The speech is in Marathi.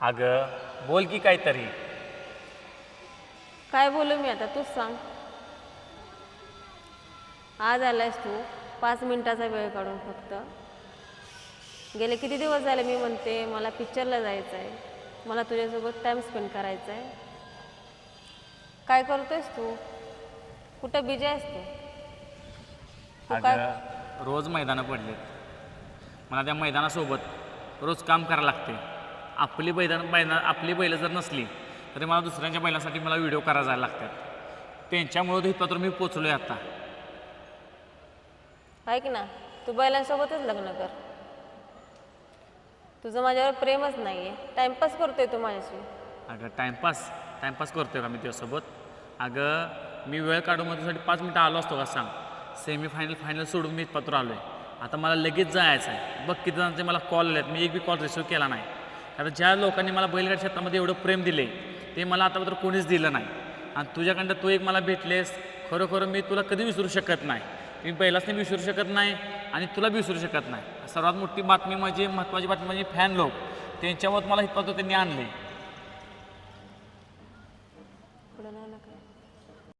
अगं बोल की काहीतरी. काय बोलू मी आता? तूच सांग. आज आलायस तू. पाच मिनिटाचा वेळ काढून फक्त. गेले किती दिवस झाले मी म्हणते मला पिक्चरला जायचं आहे मला तुझ्यासोबत टाईम स्पेंड करायचा आहे काय करतोयस तू? कुठं बिजी आहेस तू? तू काय? अगं रोज मैदानं पडलेत. मला त्या मैदानासोबत रोज काम करायला लागते आपली बैदान बैना आपली बैलं जर नसली तरी मला दुसऱ्यांच्या बैलासाठी मला व्हिडिओ करायला जायला लागतात. त्यांच्यामुळं तर इथपात्र मी पोचलो आहे आता. ऐक ना तू बैलांसोबतच लग्न कर. तुझं माझ्यावर प्रेमच नाही आहे टाईमपास करतोय तू माझ्याशी. अगं टाईमपास टाईमपास करतोय का मी तुझ्यासोबत? अगं मी वेळ काढून मग तुझ्यासाठी पाच मिनटं आलो असतो का सांग? सेमी फायनल फायनल सोडून मी इथपात्र आलो आहे आता मला लगेच जायचं आहे बघ किती जणांचे मला कॉल आलेत. मी एक बी कॉल रिसिव्ह केला नाही. आता ज्या लोकांनी मला बैलगाड शेतामध्ये एवढं प्रेम दिले ते मला आतापर्यंत कोणीच दिलं नाही. आणि तुझ्याकडं तू एक मला भेटलेस खरोखर मी तुला कधी विसरू शकत नाही. मी पहिलाच नाही विसरू शकत नाही आणि तुला बी विसरू शकत नाही. सर्वात मोठी बातमी म्हणजे महत्त्वाची बातमी म्हणजे फॅन लोक. त्यांच्यावर मला हितपावतो त्यांनी आणले.